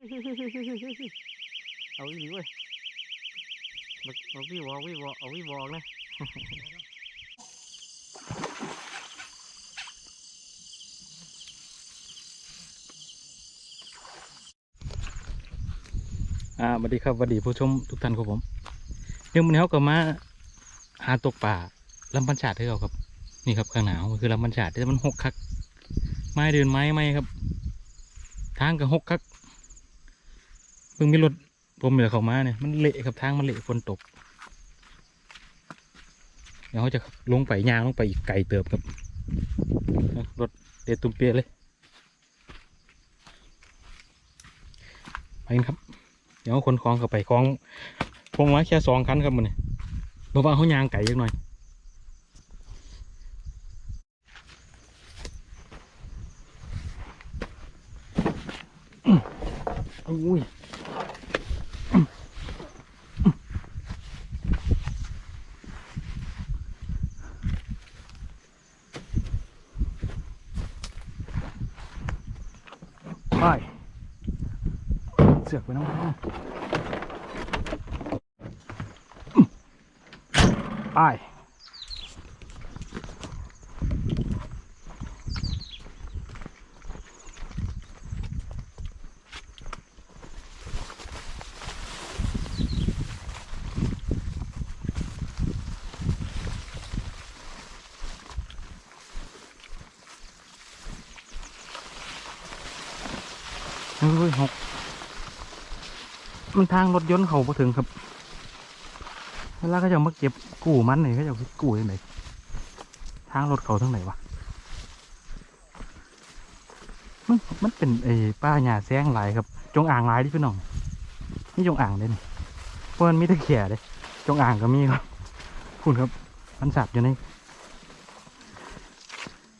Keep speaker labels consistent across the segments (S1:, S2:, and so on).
S1: เอาอีกเว้ยเอาวิวออกวิวออกเอาวิวออกนะอ่าสวัสดีครับสวัสดีผู้ชมทุกท่านครับผมเรื่องมันนี้เขาก็มาหาตกป่าลำพันชาติให้เราครับ นี่ครับข้างหนาวคือลำพันชาติแต่มันหกคัก ไม้เดินไม้ไม้ครับ ทางก็หกคัก พิ่งมีรถผมเหลือเขามาเนี่ยมันเละครับทางมันเละฝนตก เดี๋ยวเขาจะลงไปยางลงไปอีกไกลเติบครับรถเดตุ้มเปียเลยไปครับ เดี๋ยวคนคลองเข้าไปคลองคงไว้แค่สองคันครับมันเนี่ยบอกว่าเขายางไก่ยังหน่อยอุ้ย เสือกไปน้องไปเฮ้ยหก มันทางรถยนต์เขาพอถึงครับเวลาเขาจะมาเก็บกู้มันเนี่ยเขาจะกู้ยังไงทางรถเขาทั้งไหนวะมันมันเป็นไอ้ป้าหญ้าแซงหลายครับ จงอ่างหลายที่พี่น้องนี่จงอ่างเลยนี่เพราะมันมีตะเขียเลยจงอ่างก็มีครับคุณครับ มันสัตว์อยู่ใน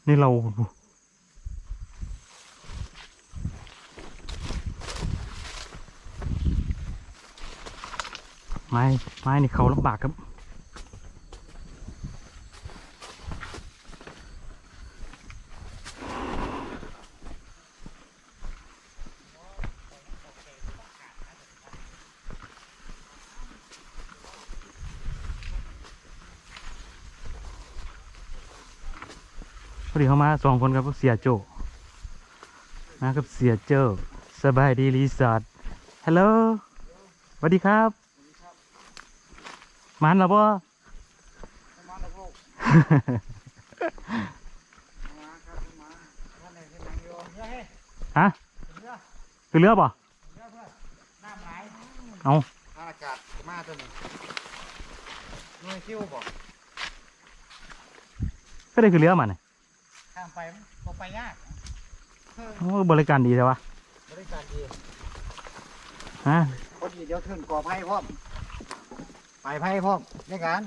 S1: ในเรา ไม้ไม้นี่เขาลำบากครับ พอดีเขามาสองคนครับเสียโจมากับเสียโจสบายดีรีสอร์ทฮัลโหลสวัสดีครับ มันเหรอพ่อฮะคือเรือป่ะเอา
S2: อากาศมาตัวนี้หน่วยคิวบอก
S1: ก็ได้คือเรือมันน่ะ
S2: ข้ามไปมันบ่ไปยาก
S1: โอ้บริการดีใช่ปะ
S2: บริการดี
S1: ฮะ
S2: พอดีเดี๋ยวถึงก่อไผ่พร้อม ไปไผ่พ่อมในการ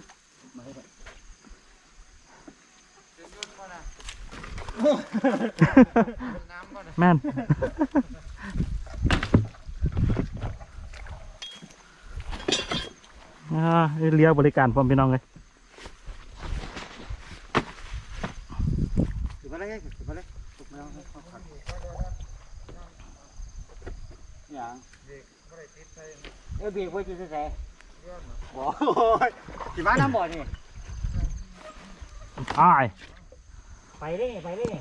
S2: น้ำก็น
S1: แม่นอ่าเรือบริการพร้อมพี่น้องเลย
S2: ถือมาเลยถือมาเลยถือมาเลยอย่างเออเบรกไว้จะใส่บ่โอ้ยสิมา น้ำบ่อนี่
S1: อ้าย
S2: ไปเลยไปเลย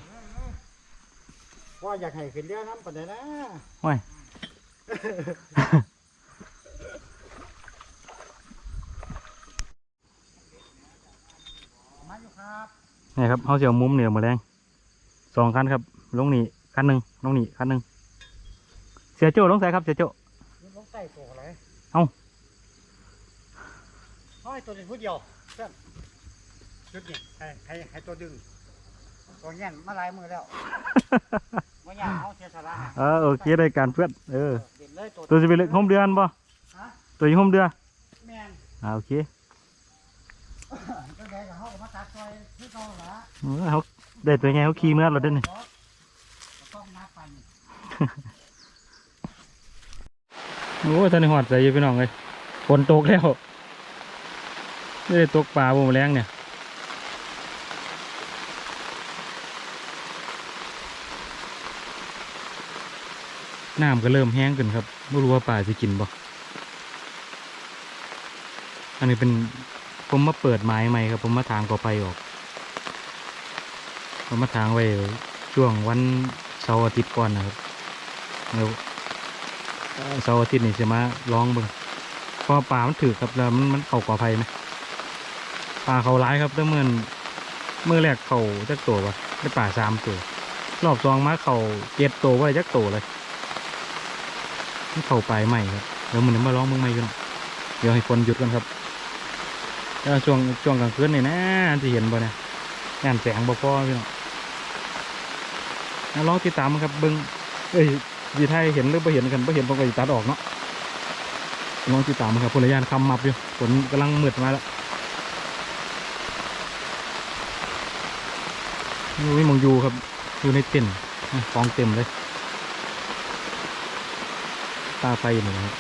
S2: ว่าอยากให้ขึ้นเรือน้ำปานใดนะ
S1: โอ้ย
S2: มาอยู่ครับ
S1: นี่ครับเขาเสียวมุมเหนือมาแรงสองคันครับลงนี่คันหนึ่งลงนี่คันหนึ่งเสียโจ้ลงใส่ครับเสียโจ้
S2: นี่ลงใต้ตัวอะไร
S1: เอ้า
S2: ห้อยตัวนี้ผู้เดียว เพื่อนจุดนี่ให้ให้ให้ตัวดึง ตัวเงี้ยมาหลายมือแล้วว่าอยากเอาเสียสละให้
S1: เออโอเคได้การเพื่อนเออ
S2: เด่นเลยตัว
S1: ตัวจะไปเล็กโฮมเดือนป่ะ
S2: ฮะ
S1: ตัวอยู่โฮมเดือน
S2: แม่น
S1: อ่าโอเค
S2: ตัวใดกับเขาก็มาตัดซอยที่เขาละ
S1: เออเขาได้ตัวไงเขาขี่เมื่อเราได้นี่
S2: ต้องนับปัน
S1: โอ้ยตอนนี้หอดใจอยู่พี่น้องเลยฝนตกแล้ว ไม่ได้ตกปลาบ่มแรงเนี่ยน้ำก็เริ่มแห้งขึ้นครับไม่รู้ว่าป่าจะกินบ่อันนี้เป็นผมมาเปิดไม้ใหม่ครับ ผมมาทางก่อไปออก ผมมาทางไว้ช่วงวันเสาร์อาทิตย์ก่อนนะครับแล้วเอ่อเสาร์อาทิตย์นี่จะมาลองเบิ่งพราะว่าป่ามันถือครับแล้วมันมันเข้ากอไผ่ไหม ป่าเขาร้ายครับแล้วเมื่อเมื่อแรกเขาจักตัววะได้ป่าสามตัวรอบสองมาเขาเจ็ดตัวว่าจักตัวเลยมันเข้าไปใหม่ครับเดี๋ยวมันมาลองเบิ่งใหม่กันเดี๋ยวให้ฝนหยุดกันครับแล้วช่วงช่วงกลางคืนนี่นะจะเห็นบ่เนี่ยงานแสงบ่พอพี่น้องแล้วลองติดตามครับเบิ่งเอ้ยดีไทยเห็นหรือบ่เห็นกันบ่เห็นผมก็สิตัดออกเนาะลองติดตามครับพลยานคำมับอยู่ฝนกำลังมืดมาแล้ว นี่มองอยู่ครับ อยู่ในเต็นท์นะของเต็มเลย ตาไฟหนึ่งครับ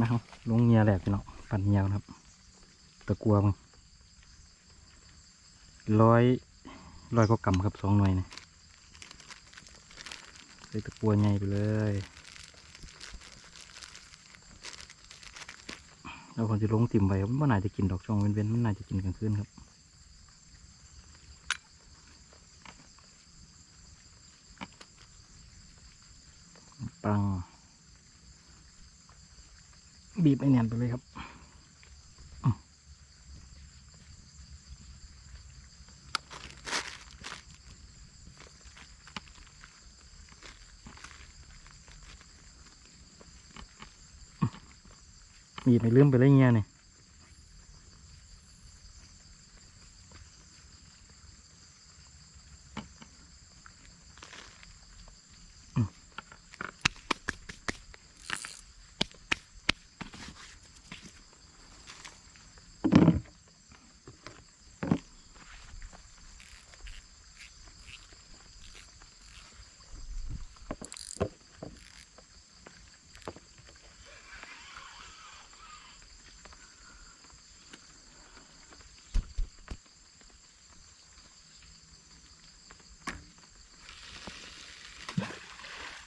S1: นะครับลงเงียแหลกพี่เนาะปั่นเงียนะครับ ตะกัวมั้งร้อยร้อยก็กำครับสองหน่วยเนี่ยใส่ตะกัวใหญ่ไปเลย เราควรจะลงติ่มไว้มันน่าจะกินดอกช่องเว้นๆมันน่าจะกินกลางคืนครับปังบีบไอ้แน่นไปเลยครับ บีบไม่ลืมไปเลยเงี้ยนี่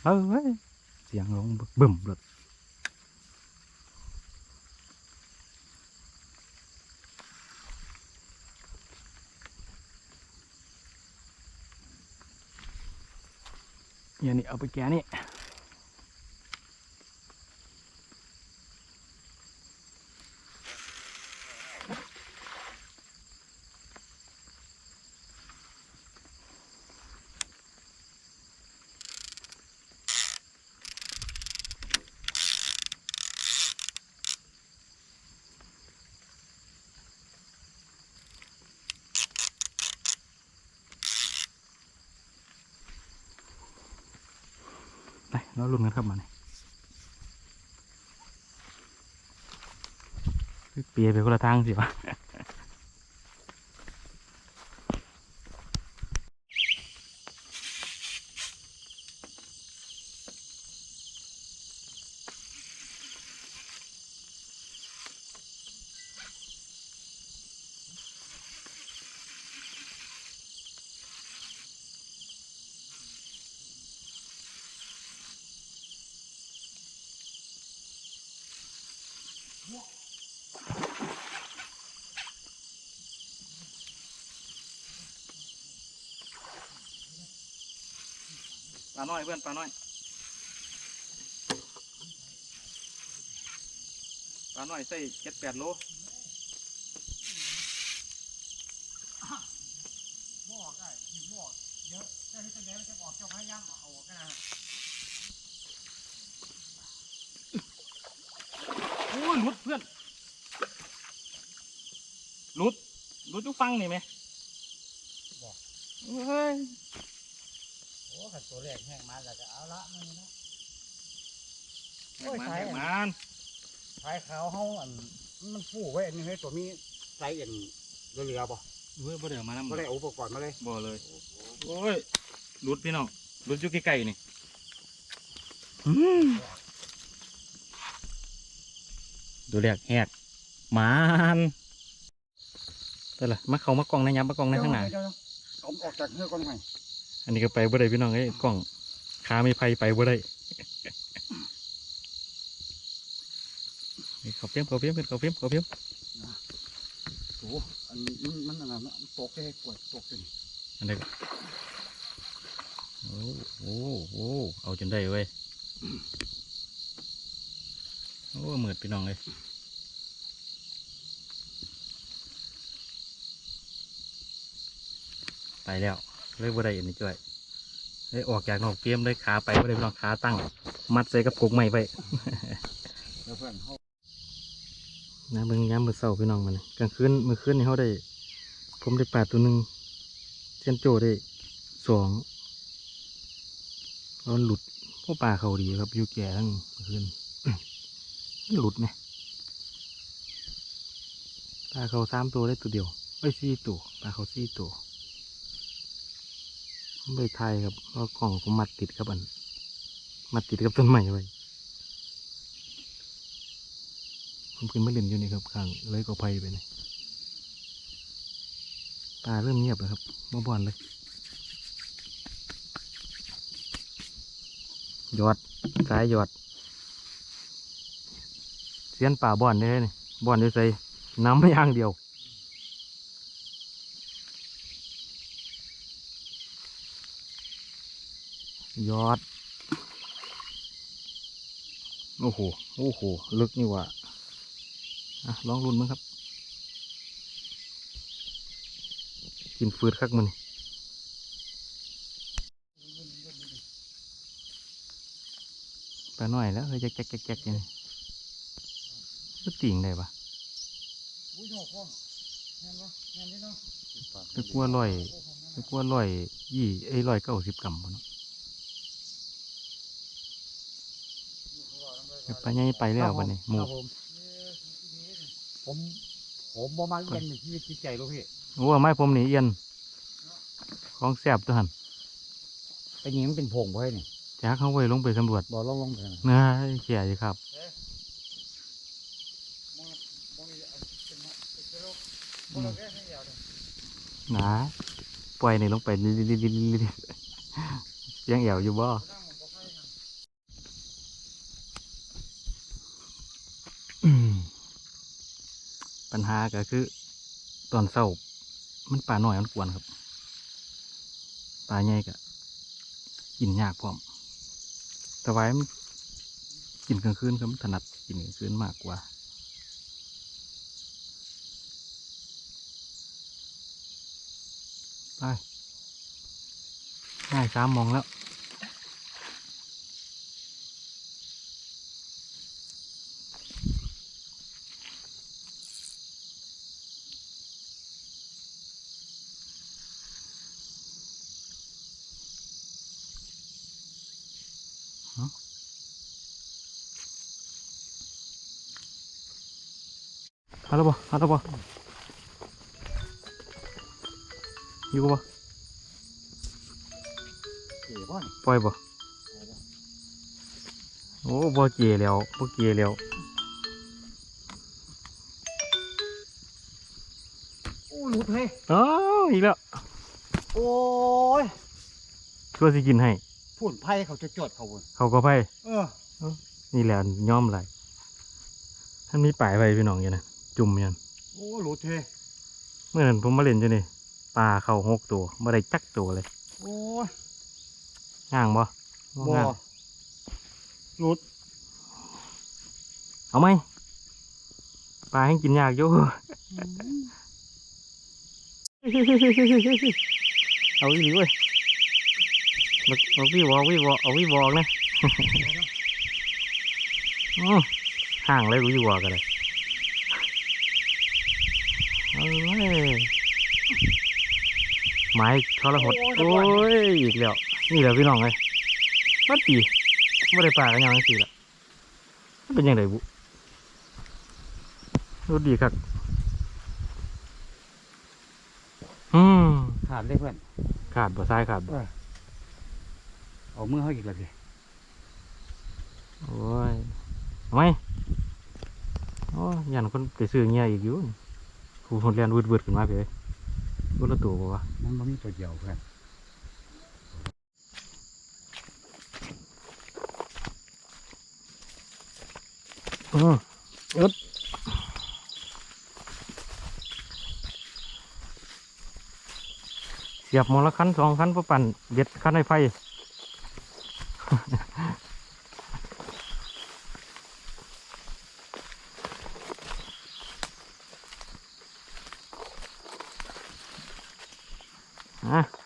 S1: เอ้ยเสียงลงบึ้มเลยอย่างนี้เอาไปแกนี่ ไปเราลุ้นกันครับมาเนี่ยเปียไปคนละทางสิวะ ปลาน้อยเพื่อนปลาน้อยปลาน้อยใส่เจ็ดแปดโล
S2: หม้อได้มีหม้อเยอะเจ้าที่ตะแกรงมันจะออกเจ้าพยายามเอาออกกันนะ
S1: โอ้ยหลุดเพื่อนหลุดหลุดทุกฟังนี่ไหมเฮ้ย
S2: โอ้ ขันตัวแรกแห้งมาแล้วก็เอาละมือนะโอ้
S1: โอ้
S2: ย
S1: ย
S2: สายอัน
S1: มัน
S2: ท้ายขาวเฮาอันมันฟูไว้อันนี้ให้ตัวมีใส่อันเรือๆบ่
S1: เฮ้ยบ่ได้เอามาน้ำ
S2: ก็ได้เอาอุปกรณ์มาเลย
S1: บ่เลยโอ้ยหลุดพี่น้องหลุดอยู่ใกล้ๆนี่อืมดูแรกแหกหมานแต่ละมาเขามากล้องในยับมากล้องในข้างหน้า
S2: เดี๋ยวๆเอาออกจากเฮือกก่อนหน่อย
S1: อันนี้ก็ไปบ่ได้พี่น้องเอ้ยกล้องขาไม่ไฟไปบ่ได้นี่เขาเพี้ยมเขาเพี้ยมเขาเพี้ยมเขาเพี้ยม
S2: โอ้อันนี้มันมันอะไรนะมันตกได้กวดตกจน
S1: อันนี้ก็โอ้โอ้โอ้เอาจนได้เว้ยโอ้เหมือดพี่น้องเลยไปแล้ว เลยบ่ได้อันนี้จ้อยเลยออกจากนอกเกมเลยขาไปบ่ได้พี่น้องขาตั้ง มัดใส่กับกกใหม่ไป
S2: แล้วเพื่อนเขา
S1: นะเบิ่งย้ำมือเศร้าพี่น้องมันกลางคืนมือคืนนี่เขาได้ ผมได้ปลาตัวหนึ่งเซียนโจได้สองแล้วหลุดพวกปลาเขาดีครับอยู่แก่ทั้งเมื่อคืนหลุดไหมปลาเขาสามตัวได้ตัวเดียวไอ้สี่ตัวปลาเขาสี่ตัว ผมไปไทยครับเพราะกล่องผมมัดติดกับอัน มัดติดกับต้นไม้ไว้ผมขึ้นมาเล่นอยู่นี่ครับข้างเลยก็ไพไปนี่ปลาเริ่มเงียบแล้วครับมาบอนเลยยอดสายยอด เสียนป่าบอนได้เลยนี่บอนได้ใส่น้ำไม่ย่างเดียว ยอด โอ้โห โอ้โห ลึกนี่หว่าอะลองรุนมั้งครับ กินฟืดคักมันปลาหน่อยแล้วเฮ้ยแจ๊กแจ๊กแจ๊กแจ๊กอยังนี้ก็ติ่งได้ปะ
S2: อุ้ยโยกพ่อแม่นปะแม่นนี่เนาะ
S1: ไปกลัวลอยไปกลัวลอยยี่ไอ้ลอยเก้าสิบกรัมพอเนาะเดี๋ยว ไปยังไปแล้ววันนี้หมู
S2: ครับผมผมผมบ่มาเรียนในชีวิตจิตใจลูกพี่
S1: โอ้ไม้ผมนี่เอียนของแสบตัวหัน
S2: เป็นอยังนี้มันเป็นผงไว้นี่
S1: จ้าเข้าไว้ลงไปสำรวจ
S2: บ่ลองลองไปนะ
S1: นะเขียอยู่ครับนะปล่อยนี่ลงไปลิลิลิลิลิลิยังเหี่ยวอยู่บ่ ปัญหาก็คือตอนเศร้ามันป่าหน้อยมันกวนครับป่าใหญ่ก็กินยากพร้อมแต่ไว้มันกินกลางคืนครับถนัดกินกลางคืนมากกว่าไปง่ายสามมองแล้ว เอาแล้วบ่เอาแล้วบ่อยู่บ่
S2: เก๋บ่นี่
S1: ปล่อยบ่โอ้บ่เกยแล้วบ่เกยแล้ว
S2: โอ้หลุดเฮ้ย
S1: อ้าวอีกแล้ว
S2: โอ้ย
S1: ช่วยสิกินให้
S2: พุ่นไผ่เขาจะจดเขาเว้ย
S1: เขาก็ไพ่
S2: เออ
S1: นี่แหละย่อมไหลท่านมีป่ายไว้พี่น้องอยู่นะจุ่มอยัน
S2: โอ้หลุดเฮ้ย
S1: เมื่อนั้นผมมาเล่นอยู่นี่ปลาเข้าหกตัวไม่ได้จักตัวเลย
S2: โอ้ย
S1: ง่างบ่
S2: บ่
S1: ง่าง
S2: หลุด
S1: เอาไหมปลาให้กินยากอยู่เอาอีกเว้ย เอาเอาวี่วอกวี่วอกเอาวี่วอกนะอื้อห่างเลยวี่วอกกันเลยเอาเว้ยไม้ทรหดโอ้ยอีกแล้วนี่แหละพี่น้องเลยมันตีไม่ได้ปลากันยังสิละมันเป็นยังไงบุรู้ดีครับอืม
S2: ขาดเลยเพื่อน
S1: ขาดบ่ซ้ายขาดบ่
S2: เอามือเขาอีกแล้วพี่
S1: โอ้ยเอาไหมโอ้ยันคนไปซื้อเงี้ยอีกอยู่ผู้คนเรียนวืดๆขึ้นมาไปเลยวุ้ละตัวบ่วะ
S2: มันบ่มีตัวเดียวเพื่อน
S1: อืมอึดเสียบหมอละคันสองคันเพื่อปั่นเด็ดคันให้ไฟ อะ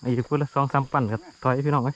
S1: อีกพูดละสองสามปั่นกับถอยพี่น้องไว้